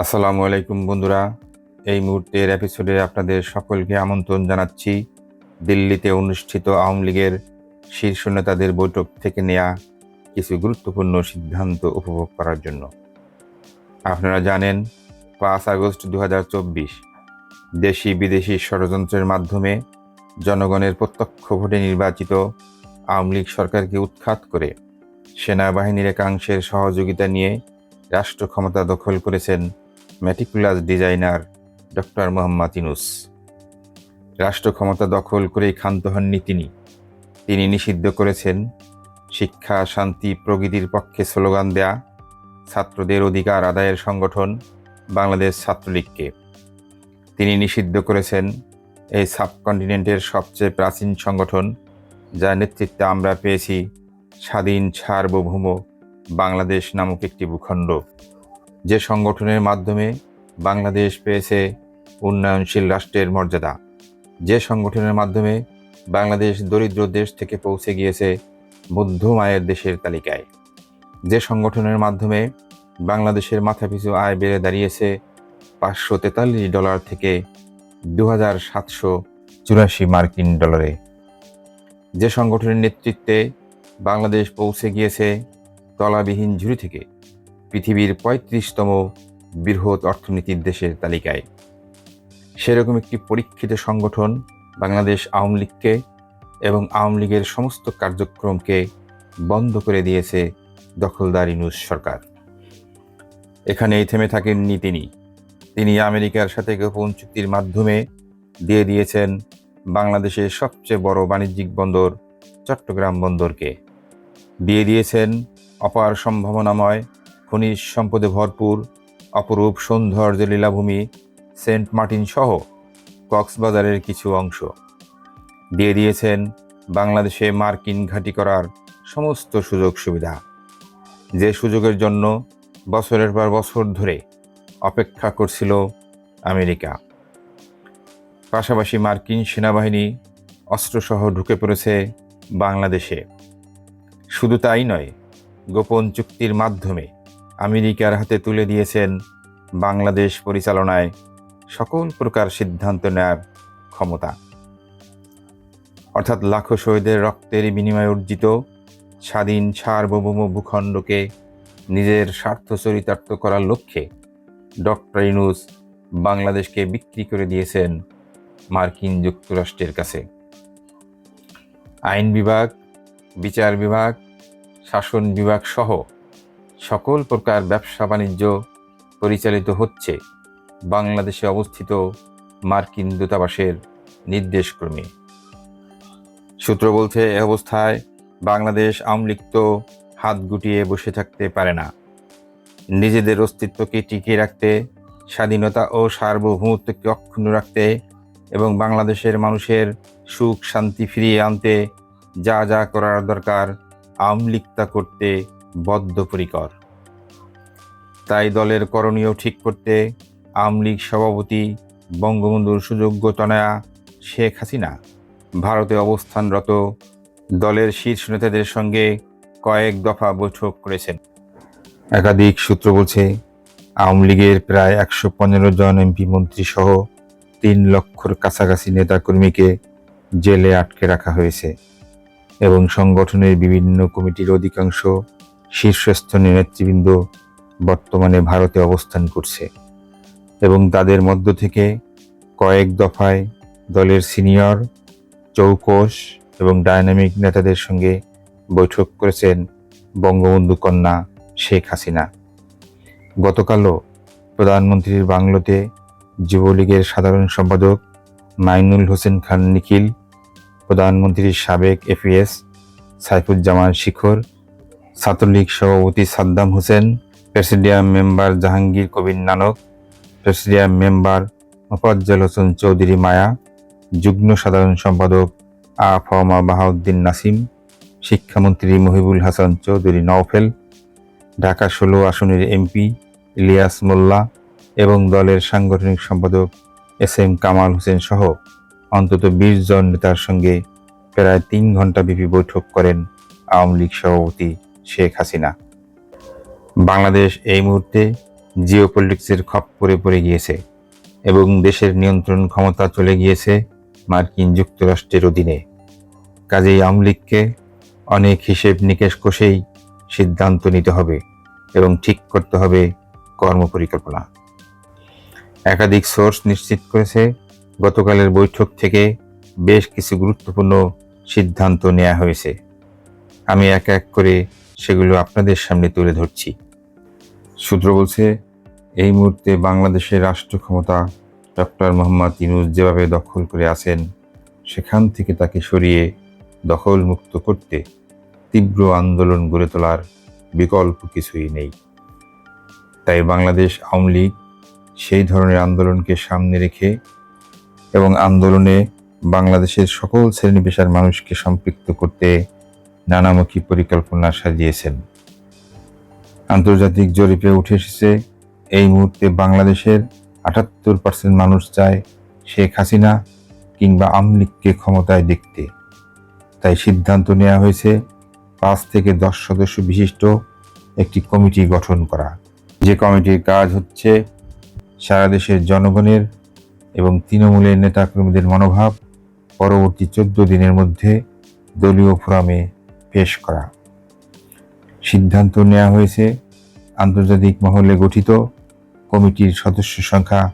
আসসালামু আলাইকুম বন্ধুরা। এই মুহূর্তের এপিসোডে আপনাদের সকলকে আমন্ত্রণ জানাচ্ছি। দিল্লিতে অনুষ্ঠিত আওয়ামী লীগের শীর্ষ নেতাদের বৈঠক থেকে নেয়া কিছু গুরুত্বপূর্ণ সিদ্ধান্ত উপভোগ করার জন্য। আপনারা জানেন, পাঁচ আগস্ট দু হাজার চব্বিশ, দেশি বিদেশি ষড়যন্ত্রের মাধ্যমে জনগণের প্রত্যক্ষ ভোটে নির্বাচিত আওয়ামী লীগ সরকারকে উৎখাত করে সেনাবাহিনীর একাংশের সহযোগিতা নিয়ে রাষ্ট্র ক্ষমতা দখল করেছেন meticulous designer doctor Muhammad Yunus. রাষ্ট্র ক্ষমতা দখল করেই ক্ষান্ত হননি তিনি। তিনি নিষিদ্ধ করেছেন, শিক্ষা, শান্তি, প্রগতির পক্ষে স্লোগান দেয়া, ছাত্রদের অধিকার আদায়ের সংগঠন, বাংলাদেশ ছাত্রলীগকে। তিনি নিষিদ্ধ করেছেন, এই সাবকন্টিনেন্টের সবচেয়ে প্রাচীন সংগঠন, যার নেতৃত্বে আমরা পেয়েছি স্বাধীন সার্বভৌম বাংলাদেশ নামক একটি ভূখণ্ড। যে সংগঠনের মাধ্যমে বাংলাদেশ পেয়েছে উন্নয়নশীল রাষ্ট্রের মর্যাদা, যে সংগঠনের মাধ্যমে বাংলাদেশ দরিদ্র দেশ থেকে পৌঁছে গিয়েছে মধ্যমায়ের দেশের তালিকায়, যে সংগঠনের মাধ্যমে বাংলাদেশের মাথাপিছু আয় বেড়ে দাঁড়িয়েছে পাঁচশো তেতাল্লিশ ডলার থেকে দু হাজার সাতশো চুরাশি মার্কিন ডলারে, যে সংগঠনের নেতৃত্বে বাংলাদেশ পৌঁছে গিয়েছে তলাবিহীন ঝুড়ি থেকে পৃথিবীর পঁয়ত্রিশতম বৃহৎ অর্থনীতির দেশের তালিকায়। সেরকম একটি পরীক্ষিত সংগঠন বাংলাদেশ আওয়ামী লীগকে এবং আওয়ামী লীগের সমস্ত কার্যক্রমকে বন্ধ করে দিয়েছে দখলদার ইনুস সরকার। এখানেই থেমে থাকেননি তিনি। তিনি আমেরিকার সাথে গোপন চুক্তির মাধ্যমে দিয়ে দিয়েছেন বাংলাদেশের সবচেয়ে বড় বাণিজ্যিক বন্দর চট্টগ্রাম বন্দরকে। দিয়ে দিয়েছেন অপার সম্ভাবনাময় খনিজ সম্পদে ভরপুর, অপরূপ সৌন্দর্য লীলাভূমি সেন্ট মার্টিন সহ কক্সবাজারের কিছু অংশ। দিয়ে দিয়েছেন বাংলাদেশে মার্কিন ঘাঁটি করার সমস্ত সুযোগ সুবিধা। যে সুযোগের জন্য বছরের পর বছর ধরে অপেক্ষা করছিল আমেরিকা। পাশাপাশি মার্কিন সেনাবাহিনী অস্ত্রসহ ঢুকে পড়েছে বাংলাদেশে। শুধু তাই নয়, গোপন চুক্তির মাধ্যমে আমেরিকার হাতে তুলে দিয়েছেন বাংলাদেশ পরিচালনায় সকল প্রকার সিদ্ধান্ত নেয়ার ক্ষমতা। অর্থাৎ লাখো শহীদের রক্তের বিনিময়ে অর্জিত স্বাধীন সার্বভৌম ভূখণ্ডকে নিজের স্বার্থ চরিতার্থ করার লক্ষ্যে ডক্টর ইনুস বাংলাদেশকে বিক্রি করে দিয়েছেন মার্কিন যুক্তরাষ্ট্রের কাছে। আইন বিভাগ, বিচার বিভাগ, শাসন বিভাগ সহ সকল প্রকার ব্যবসা বাণিজ্য পরিচালিত হচ্ছে বাংলাদেশে অবস্থিত মার্কিন দূতাবাসের নির্দেশক্রমে। সূত্র বলছে, এ অবস্থায় বাংলাদেশ আওয়ামী তো হাত গুটিয়ে বসে থাকতে পারে না। নিজেদের অস্তিত্বকে টিকিয়ে রাখতে, স্বাধীনতা ও সার্বভৌমত্বকে অক্ষুণ্ণ রাখতে এবং বাংলাদেশের মানুষের সুখ শান্তি ফিরিয়ে আনতে যা যা করার দরকার আওয়ামী লীগ তা করতে বদ্ধপরিকর। তাই দলের করণীয় ঠিক করতে আওয়ামী লীগ সভাপতি, বঙ্গবন্ধুর সুযোগ্য তনয়া শেখ হাসিনা ভারতে অবস্থানরত দলের শীর্ষ নেতাদের সঙ্গে কয়েক দফা বৈঠক করেছেন। একাধিক সূত্র বলছে, আওয়ামী লীগের প্রায় একশো পনেরো জন এমপি মন্ত্রী সহ তিন লক্ষর কাছাকাছি নেতাকর্মীকে জেলে আটকে রাখা হয়েছে এবং সংগঠনের বিভিন্ন কমিটির অধিকাংশ শীর্ষস্থানীয় নেতৃবৃন্দ বর্তমানে ভারতে অবস্থান করছে এবং তাদের মধ্য থেকে কয়েক দফায় দলের সিনিয়র চৌকস এবং ডায়নামিক নেতাদের সঙ্গে বৈঠক করেছেন বঙ্গবন্ধু কন্যা শেখ হাসিনা। গতকালও প্রধানমন্ত্রীর বাংলোতে যুবলীগের সাধারণ সম্পাদক মাইনুল হোসেন খান নিখিল, প্রধানমন্ত্রীর সাবেক এফিএস সাইফুজ্জামান শিখর ছাত্রলীগ সভাপতি Saddam Hossain, presidium member Jahangir Kabir Nanak, presidium member Mofazzal Hossain Chowdhury Maya, যুগ্ম সাধারণ সম্পাদক আফমা বাহাউদ্দিন নাসিম, শিক্ষামন্ত্রী মহিবুল হাসান চৌধুরী নওফেল, ঢাকা ষোলো আসনের এমপি ইলিয়াস মোল্লা এবং দলের সাংগঠনিক সম্পাদক এস এম কামাল হোসেন সহ অন্তত বিশ জন নেতার সঙ্গে প্রায় তিন ঘণ্টা ব্যাপী বৈঠক করেন আওয়ামী লীগ সভাপতি। শেখ হাসিনা। বাংলাদেশ এই মুহূর্তে জিওপলিটিক্সের খপ্পরে পড়ে গিয়েছে এবং দেশের নিয়ন্ত্রণ ক্ষমতা চলে গিয়েছে মার্কিন যুক্তরাষ্ট্রের অধীনে। কাজেই আওয়ামী লীগকে অনেক হিসেব নিকেশ কষেই সিদ্ধান্ত নিতে হবে এবং ঠিক করতে হবে কর্মপরিকল্পনা। একাধিক সোর্স নিশ্চিত করেছে গতকালের বৈঠক থেকে বেশ কিছু গুরুত্বপূর্ণ সিদ্ধান্ত নেওয়া হয়েছে। আমি এক এক করে সেগুলো আপনাদের সামনে তুলে ধরছি। সূত্র বলছে, এই মুহূর্তে বাংলাদেশের রাষ্ট্র ক্ষমতা ডক্টর মোহাম্মদ ইনুস যেভাবে দখল করে আছেন, সেখান থেকে তাকে সরিয়ে দখল মুক্ত করতে তীব্র আন্দোলন গড়ে তোলার বিকল্প কিছুই নেই। তাই বাংলাদেশ আওয়ামী লীগ সেই ধরনের আন্দোলনকে সামনে রেখে এবং আন্দোলনে বাংলাদেশের সকল শ্রেণি পেশার মানুষকে সম্পৃক্ত করতে নানামুখী পরিকল্পনা সাজিয়েছেন। আন্তর্জাতিক জরিপে উঠে এসেছে, এই মুহূর্তে বাংলাদেশের আটাত্তর পার্সেন্ট মানুষ চায় শেখ হাসিনা কিংবা আওয়ামী লীগকে ক্ষমতায় দেখতে। তাই সিদ্ধান্ত নেওয়া হয়েছে পাঁচ থেকে দশ সদস্য বিশিষ্ট একটি কমিটি গঠন করা। যে কমিটির কাজ হচ্ছে সারা দেশের জনগণের এবং তৃণমূলের নেতাকর্মীদের মনোভাব, পরবর্তী চোদ্দ দিনের মধ্যে দলীয় ফোরামে পেশ করা। সিদ্ধান্ত নেওয়া হয়েছে আন্তর্জাতিক মহলে গঠিত কমিটির সদস্য সংখ্যা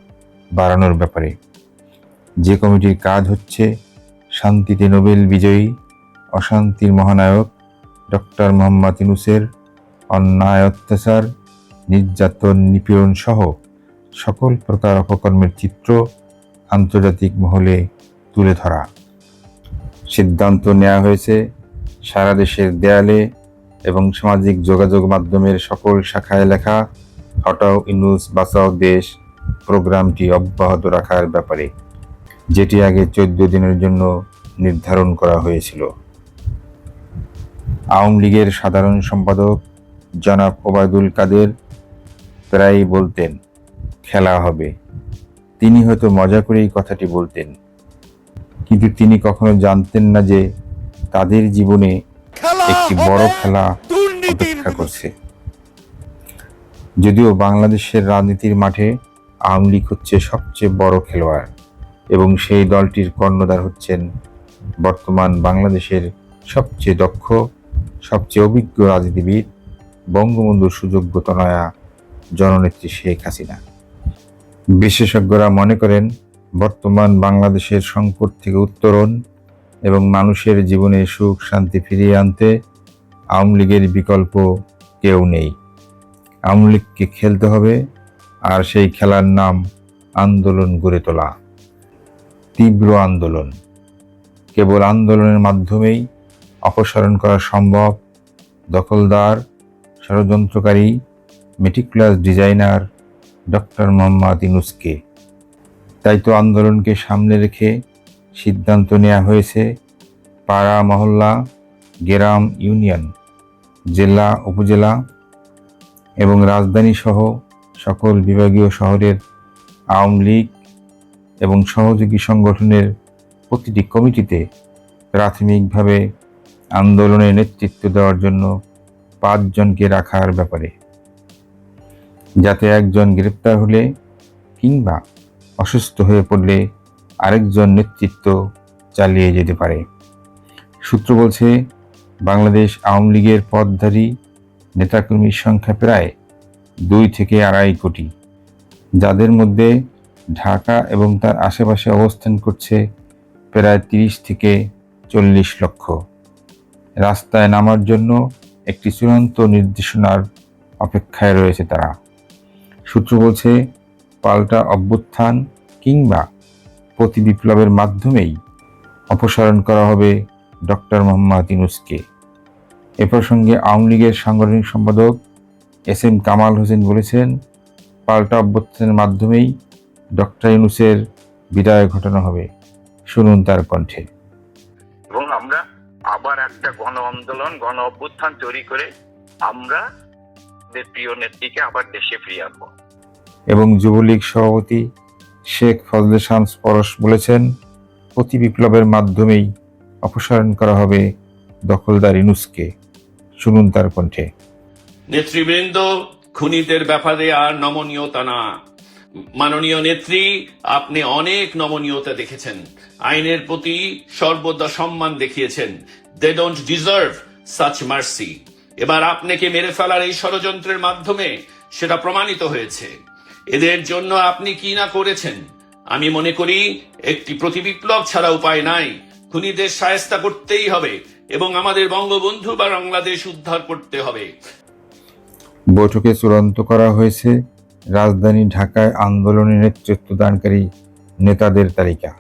বাড়ানোর ব্যাপারে। যে কমিটির কাজ হচ্ছে শান্তিতে নোবেল বিজয়ী, অশান্তির মহানায়ক ডক্টর মোহাম্মদ ইনুসের অন্যায় অত্যাচার নির্যাতন, নিপীড়ন সহ সকল প্রকার অপকর্মের চিত্র আন্তর্জাতিক মহলে তুলে ধরা। সিদ্ধান্ত নেওয়া হয়েছে সারা দেশের দেয়ালে এবং সামাজিক যোগাযোগ মাধ্যমের সকল শাখায় লেখা, হটাও ইনুস, বাঁচাও দেশ প্রোগ্রামটি অব্যাহত রাখার ব্যাপারে, যেটি আগে চোদ্দ দিনের জন্য নির্ধারণ করা হয়েছিল। আওয়ামী লীগের সাধারণ সম্পাদক জনাব ওবায়দুল কাদের প্রায়ই বলতেন, খেলা হবে। তিনি হয়তো মজা করেই কথাটি বলতেন, কিন্তু তিনি কখনো জানতেন না যে তাদের জীবনে একটি বড় খেলা অপেক্ষা করছে। যদিও বাংলাদেশের রাজনীতির মাঠে আওয়ামী লীগ হচ্ছে সবচেয়ে বড় খেলোয়াড় এবং সেই দলটির কর্ণধার হচ্ছেন বর্তমান বাংলাদেশের সবচেয়ে দক্ষ সবচেয়ে অভিজ্ঞ রাজনীতিবিদ বঙ্গবন্ধুর সুযোগ্য তনয়া জননেত্রী শেখ হাসিনা। বিশেষজ্ঞরা মনে করেন বর্তমান বাংলাদেশের সংকট থেকে উত্তরণ এবং মানুষের জীবনে সুখ, শান্তি ফিরিয়ে আনতে আওয়ামী লীগের বিকল্প কেউ নেই। আওয়ামী লীগকে খেলতে হবে আর সেই খেলার নাম আন্দোলন গড়ে তোলা। তীব্র আন্দোলন। কেবল আন্দোলনের মাধ্যমেই অপসারণ করা সম্ভব। দখলদার, ষড়যন্ত্রকারী মেটিকুলাস ডিজাইনার ডক্টর মোহাম্মদ ইনুসকে তাই তো আন্দোলনকে সামনে রেখে সিদ্ধান্ত নেওয়া হয়েছে পাড়া, মহল্লা, গ্রাম, ইউনিয়ন, জেলা, উপজেলা এবং রাজধানী সহ সকল বিভাগীয় শহরের আওয়ামী লীগ এবং সহযোগী সংগঠনের প্রতিটি কমিটিতে প্রাথমিকভাবে আন্দোলনে নেতৃত্ব দেওয়ার জন্য পাঁচজনকে রাখার ব্যাপারে। যাতে একজন গ্রেপ্তার হলে কিংবা অসুস্থ হয়ে পড়লে আরেকজন নেতৃত্ব চালিয়ে যেতে পারে। সূত্র বলছে, বাংলাদেশ আওয়ামী লীগের পদধারী নেতাকর্মীর সংখ্যা প্রায় দুই থেকে আড়াই কোটি। যাদের মধ্যে ঢাকা এবং তার আশেপাশে অবস্থান করছে প্রায় তিরিশ থেকে চল্লিশ লক্ষ। রাস্তায় নামার জন্য একটি চূড়ান্ত নির্দেশনার অপেক্ষায় রয়েছে তারা। সূত্র বলছে, পাল্টা অভ্যুত্থান কিংবা প্রতি বিপ্লবের মাধ্যমেই অপসারণ করা হবে ডক্টর মোহাম্মদ ইনুসকে এ প্রসঙ্গে আওয়ামী লীগের সাংগঠনিক সম্পাদক এস এম কামাল হোসেন বলেছেন পাল্টা অভ্যুত্থানের মাধ্যমেই ডক্টর ইনুসের বিদায় ঘটানো হবে। শুনুন তার কণ্ঠে। এবং আমরা আবার একটা গণ আন্দোলন গণ অভ্যুত্থান তৈরি করে আমরা প্রিয় নেত্রীকে আবার দেশে ফিরিয়ে আনব। এবং যুবলীগ সভাপতি শেখ ফজলে শামস পরশ বলেছেন প্রতি বিপ্লবের মাধ্যমেই অপসারণ করা হবে দখলদার ইনুসকে। শুনুন তার কণ্ঠে। নেতৃবৃন্দ, খুনিদের ব্যাপারে আর নমনীয়তা না। মাননীয় নেত্রী, আপনি অনেক নমনীয়তা দেখেছেন। আইনের প্রতি সর্বদা সম্মান দেখিয়েছেন। They don't deserve such mercy এবার আপনাকে মেরে ফেলার এই ষড়যন্ত্রের মাধ্যমে সেটা প্রমাণিত হয়েছে। এদের জন্য আপনি কি না করেছেন? আমি মনে করি, একটি প্রতিবিপ্লব ছাড়া উপায় নাই। খুনিদের সায়স্তা করতেই হবে এবং আমাদের বঙ্গবন্ধু বা বাংলাদেশ উদ্ধার করতে হবে। বৈঠকে চূড়ান্ত করা হয়েছে রাজধানী ঢাকায় আন্দোলনে নেতৃত্বদানকারী নেতাদের তালিকা।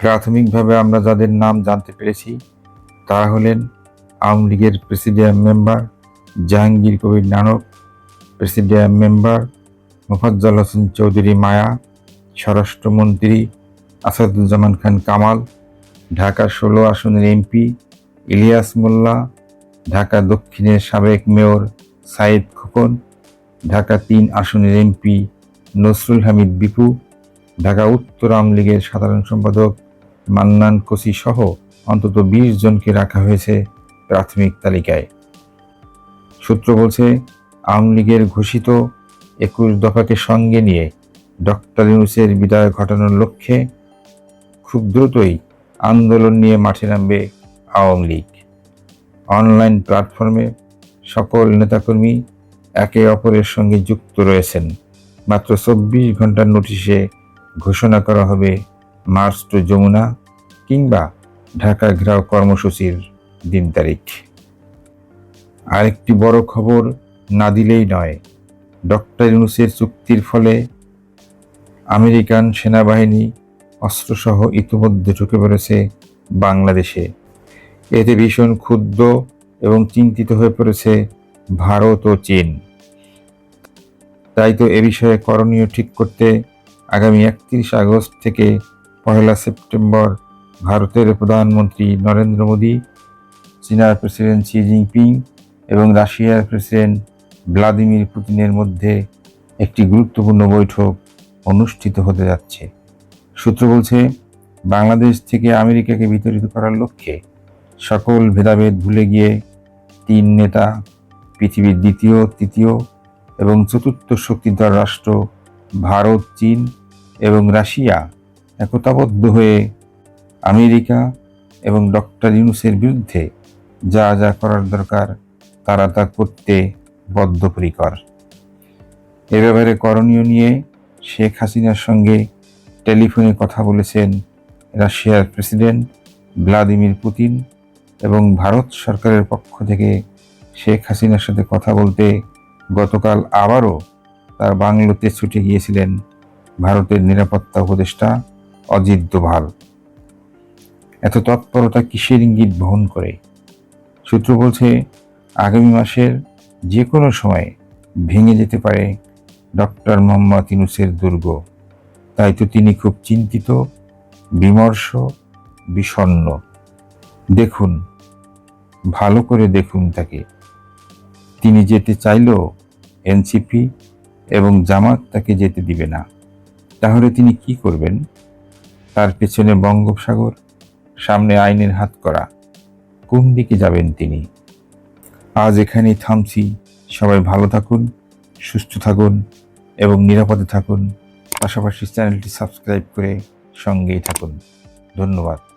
প্রাথমিকভাবে আমরা যাদের নাম জানতে পেরেছি, তারা হলেন আওয়ামী লীগের presidium member Jahangir Kabir Nanak, presidium member Mofazzal Hossain Chowdhury Maya, স্বরাষ্ট্রমন্ত্রী আসাদুজ্জামান খান কামাল, ঢাকা ষোলো আসনের এমপি ইলিয়াস মোল্লা, ঢাকা দক্ষিণের সাবেক মেয়র সাইদ খোকন, ঢাকা তিন আসনের এমপি নসরুল হামিদ বিপু, ঢাকা উত্তর আওয়ামী লীগের সাধারণ সম্পাদক মান্নান কোসি সহ অন্তত বিশ জনকে রাখা হয়েছে প্রাথমিক তালিকায়। সূত্র বলছে, আওয়ামী লীগের ঘোষিত একুশ দফাকে সঙ্গে নিয়ে ডক্টর ইউনুসের বিদায় ঘটানোর লক্ষ্যে খুব দ্রুতই আন্দোলন নিয়ে মাঠে নামবে আওয়ামী লীগ। অনলাইন প্ল্যাটফর্মে সকল নেতাকর্মী একে অপরের সঙ্গে যুক্ত রয়েছেন। মাত্র চব্বিশ ঘণ্টার নোটিশে ঘোষণা করা হবে মার্চ টু যমুনা কিংবা ঢাকা ঘেরাও কর্মসূচির দিন তারিখ। আরেকটি বড় খবর না দিলেই নয় ডক্টর ইউনুসের চুক্তির ফলে আমেরিকান সেনাবাহিনী, অস্ত্রসহ ইতিমধ্যে ঢুকে পড়েছে বাংলাদেশে। এতে ভীষণ ক্ষুব্ধ এবং চিন্তিত হয়ে পড়েছে ভারত ও চীন। তাই তো এ বিষয়ে করণীয় ঠিক করতে আগামী একত্রিশ আগস্ট থেকে পহেলা সেপ্টেম্বর ভারতের প্রধানমন্ত্রী নরেন্দ্র মোদী, চীনার প্রেসিডেন্ট শি জিনপিং এবং রাশিয়ার প্রেসিডেন্ট ভ্লাদিমির পুতিনের মধ্যে একটি গুরুত্বপূর্ণ বৈঠক অনুষ্ঠিত হতে যাচ্ছে। সূত্র বলছে, বাংলাদেশ থেকে আমেরিকাকে বিতরিত করার লক্ষ্যে সকল ভেদাভেদ ভুলে গিয়ে তিন নেতা, পৃথিবীর দ্বিতীয়, তৃতীয় এবং চতুর্থ শক্তিধর রাষ্ট্র ভারত, চীন এবং রাশিয়া একতাবদ্ধ হয়ে আমেরিকা এবং ডক্টর ইউনুসের বিরুদ্ধে যা যা করার দরকার তারা তা করতে বদ্ধপরিকর। এ ব্যাপারে করণীয় নিয়ে শেখ হাসিনার সঙ্গে টেলিফোনে কথা বলেছেন রাশিয়ার প্রেসিডেন্ট ভ্লাদিমির পুতিন এবং ভারত সরকারের পক্ষ থেকে শেখ হাসিনার সাথে কথা বলতে গতকাল আবারও তার বাংলোতে ছুটে গিয়েছিলেন ভারতের নিরাপত্তা উপদেষ্টা অজিত দোভাল। এত তৎপরতা কিসের ইঙ্গিত বহন করে? সূত্র বলছে, আগামী মাসের যে কোনো সময় ভেঙে যেতে পারে ডক্টর মোহাম্মদ ইনুসের দুর্গ। তাই তো তিনি খুব চিন্তিত, বিমর্ষ, বিষণ্ণ। দেখুন, ভালো করে দেখুন তাকে। তিনি যেতে চাইলেও এনসিপি এবং জামাত তাকে যেতে দিবে না। তাহলে তিনি কি করবেন? তার পেছনে বঙ্গোপসাগর, সামনে আইনের হাত করা। কোন দিকে যাবেন তিনি? আজ এখানেই থামছি। সবাই ভালো থাকুন, সুস্থ থাকুন এবং নিরাপদে থাকুন। পাশাপাশি চ্যানেলটি সাবস্ক্রাইব করে সঙ্গেই থাকুন। ধন্যবাদ।